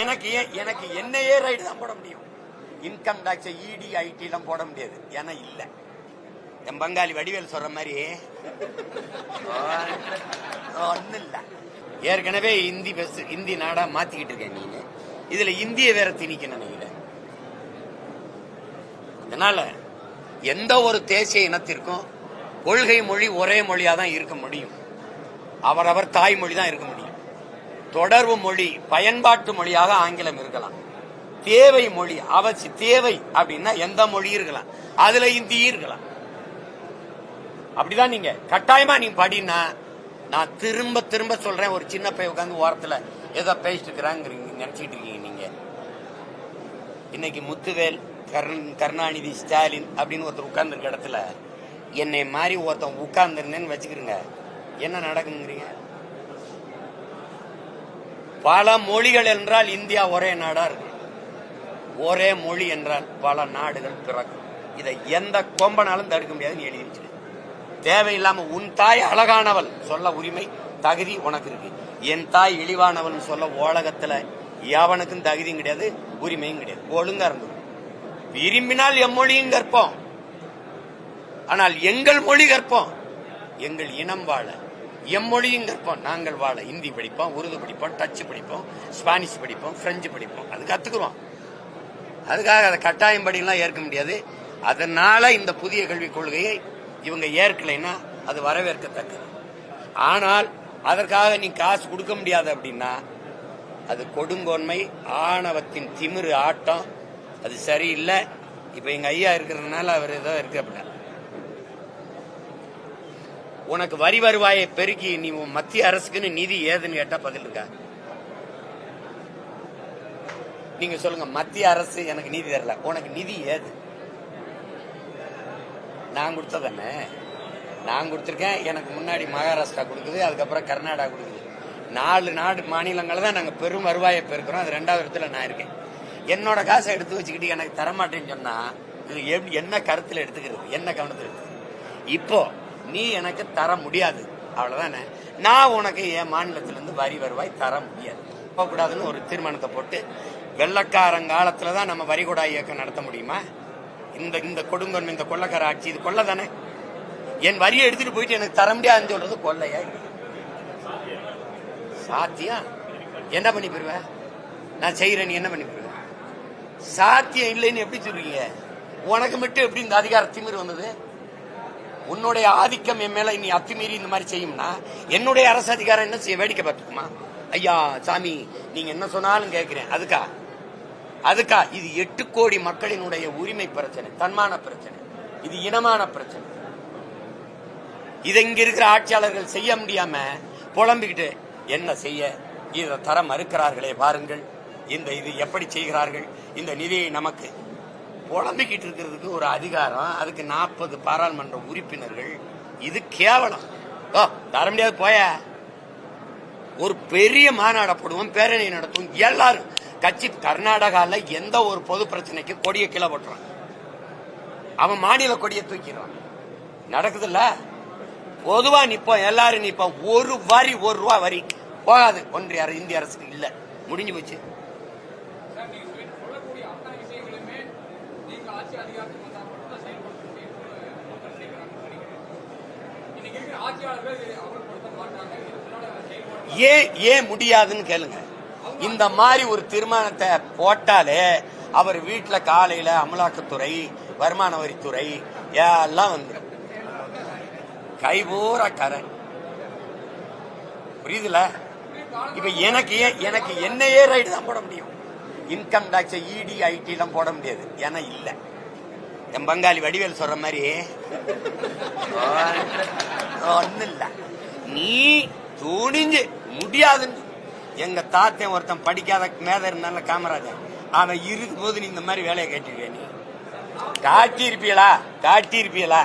எனக்கு ஏன் எனக்கு என்னையே ரைடு தான் போட முடியும். இன்கம் டாக்ஸ் இடி ஐடி எல்லாம் போட முடியாது. ஏன்னா இல்ல. என் பங்காளி வடிவேல் சொல்ற மாதிரி ஒன்றும் இல்ல. ஏற்கனவே இந்தி பஸ் இந்தி நாடா மாத்திக்கிட்டு இருக்கேன் நீங்க இதுல இந்திய வேற திணிக்க நினைக்கிறேன் அதனால எந்த ஒரு தேசிய இனத்திற்கும் கொள்கை மொழி ஒரே மொழியா தான் இருக்க முடியும். அவரவர் தாய்மொழி தான் இருக்க முடியும். தொடர்பு மொழி பயன்பாட்டு மொழியாக ஆங்கிலம் இருக்கலாம். தேவை மொழி அவசி தேவை அப்படின்னா எந்த மொழி இருக்கலாம். அதுல இந்தி இருக்கலாம். அப்படிதான் நீங்க கட்டாயமா நீங்க படினா நான் திரும்ப திரும்ப சொல்றேன் ஒரு சின்ன பைய உட்காந்து ஓரத்துல ஏதோ பேசிட்டு இருக்கிறாங்கிறீங்க நினைச்சிட்டு இருக்கீங்க நீங்க. இன்னைக்கு முத்துவேல் கருண் கருணாநிதி ஸ்டாலின் அப்படின்னு ஒருத்தர் உட்கார்ந்துருக்க இடத்துல என்னை மாதிரி ஒருத்தன் உட்கார்ந்துருந்தேன்னு வச்சுக்கிறேங்க என்ன நடக்குங்கிறீங்க பல மொழிகள் என்றால் இந்தியா ஒரே நாடா இருக்கு. ஒரே மொழி என்றால் பல நாடுகள் பிறக்கும். இதை எந்த கொம்பனாலும் தடுக்க முடியாதுன்னு எழுதி வச்சிரு தேவையில்லாம உன் தாய் அழகானவள் சொல்ல உரிமை தகுதி உனக்கு இருக்கு. என் தாய் இழிவானவள் சொல்ல உலகத்துல எவனுக்கும் தகுதியும் கிடையாது உரிமையும் கிடையாது. ஒழுங்கா இருந்தது விரும்பினால் எம்மொழியும் கற்போம். ஆனால் எங்கள் மொழி கற்போம். எங்கள் இனம் வாழ. எம்மொழியும் கற்போம். நாங்கள் வாழ ஹிந்தி படிப்போம் உருது படிப்போம் டச்சு படிப்போம் ஸ்பானிஷ் படிப்போம் பிரெஞ்சு படிப்போம். அது கத்துக்கிறோம் அதுக்காக அதை கட்டாயம் படிலாம் ஏற்க முடியாது. அதனால இந்த புதிய கல்விக் கொள்கையை இவங்க ஏற்கலைன்னா அது வரவேற்கத்தக்கது. ஆனால் அதற்காக நீ காசு கொடுக்க முடியாது அப்படின்னா அது கொடுங்கோன்மை ஆணவத்தின் திமிரு ஆட்டம் அது சரியில்லை. இப்ப எங்க ஐயா இருக்கிறதுனால அவர் ஏதோ அப்படின்னா உனக்கு வரி வருவாயை பெருக்கி நீ உன் மத்திய அரசுக்குன்னு நிதி ஏதுன்னு கேட்டா பதில் இருக்கா? நீங்க சொல்லுங்க மத்திய அரசு எனக்கு நிதி தரல. உனக்கு நிதி ஏது? நான் கொடுத்ததானே நான் கொடுத்துருக்கேன் எனக்கு முன்னாடி மகாராஷ்டிரா கொடுக்குது அதுக்கப்புறம் கர்நாடகா கொடுக்குது. நாலு நாடு மாநிலங்கள் தான் நாங்கள் பெரும் வருவாயை பெருக்கிறோம். அது ரெண்டாவது இடத்துல நான் இருக்கேன். என்னோட காசை எடுத்து வச்சுக்கிட்டு எனக்கு தரமாட்டேன்னு சொன்னா இது எப்படி என்ன கருத்தில் எடுத்துக்கிறது? என்ன கவனத்தில் எடுத்துக்கிறது? இப்போ நீ எனக்கு தர முடியாது. அவ்வளவுதானே? நான் உனக்கு என் மாநிலத்திலிருந்து வரி வருவாய் தர முடியாது. போகக்கூடாதுன்னு ஒரு தீர்மானத்தை போட்டு வெள்ளக்காரங்காலத்துல தான் நம்ம வரிகூடா இயக்கம் நடத்த முடியுமா? இந்த இந்த கொடுங்கொன்மை இந்த கொள்ளக்கார ஆட்சி இது கொள்ளை தானே என் வரியை எடுத்துட்டு போயிட்டு எனக்கு தர முடியாதுன்னு சொல்றது கொள்ளையா? சாத்தியம் என்ன பண்ணி போயிருவ நான் செய்கிறேன் நீ என்ன பண்ணி போயிருவேன் சாத்தியம் இல்லைன்னு எப்படி சொல்றீங்க? உனக்கு மட்டும் எப்படி இந்த அதிகார திமிர் வந்தது? உன்னுடைய ஆதிக்கம் என் மேல நீ அத்துமீறி இந்த மாதிரி செய்யும்னா என்னுடைய அரசு அதிகாரம் என்ன செய்ய வேடிக்கை பார்த்துக்குமா? ஐயா சாமி நீங்க என்ன சொன்னாலும் கேட்கிறேன். அதுக்கா? அதுக்கா? இது எட்டு கோடி மக்களினுடைய உரிமை பிரச்சனை தன்மான பிரச்சனை. இது இனமான பிரச்சனை. இதை இங்க இருக்கிற ஆட்சியாளர்கள் செய்ய முடியாம புலம்பிக்கிட்டு என்ன செய்ய? இதை தர மறுக்கிறார்களே பாருங்கள். இந்த இது எப்படி செய்கிறார்கள்? இந்த நிதியை நமக்கு புலம்பிக்கிட்டு இருக்கிறதுக்கு ஒரு அதிகாரம் அதுக்கு நாற்பது பாராளுமன்ற உறுப்பினர்கள். இது கேவலம். ஓ தர முடியாது போய. ஒரு பெரிய மாநாட போடுவோம் பேரணி நடத்துவோம். எல்லாரும் கட்சி கர்நாடகால எந்த ஒரு பொது பிரச்சனைக்கு கொடியை கீழே போட்டுறான் அவன் மாநில கொடியை தூக்கிடுறான் நடக்குதுல்ல? பொதுவா நிப்போம் எல்லாரும் நிப்போம். ஒரு வரி ஒரு ரூபா வரி. போகாது. ஒன்றிய இந்திய அரசுக்கு இல்ல. முடிஞ்சு போச்சு சார், நீங்க சொல்லி- சொல்லக்கூடிய அத்தனை விஷயங்களுமே நீங்க ஆட்சி அதிகாரத்துக்கு வந்தா மட்டும்தான் செயல்படுத்த முடியும் மக்கள் செய்கிறாங்கன்னு நினைக்கிறேன். இன்னைக்கு இருக்கிற ஆட்சியாளர்கள் இதை அமல்படுத்த மாட்டாங்க இது முன்னாடி அதை செயல்படுத்த ஏன் ஏன் முடியாதுன்னு கேளுங்க. இந்த மாதிரி ஒரு தீர்மானத்தை போட்டாலே அவர் வீட்டுல காலையில அமலாக்கத்துறை வருமான வரித்துறை எல்லாம் வந்துடும் கைபூரா கரை புரியுதுல? இப்ப எனக்கு ஏன் எனக்கு என்னையே ரைடு தான் போட முடியும். இன்கம் டாக்ஸ் இடி ஐடி எல்லாம் போட முடியாது. ஏன்னா இல்லை. என் பங்காளி வடிவேல் சொல்ற மாதிரி. ஒன்னும் இல்ல நீ துணிஞ்சு முடியாதுன்னு. எங்க தாத்தன் ஒருத்தன் படிக்காத மேத இருந்தால காமராஜன் அவன் இருக்கும் போது நீ இந்த மாதிரி வேலையை கேட்டிருக்க நீ? காட்டி இருப்பீங்களா காட்டி இருப்பீங்களா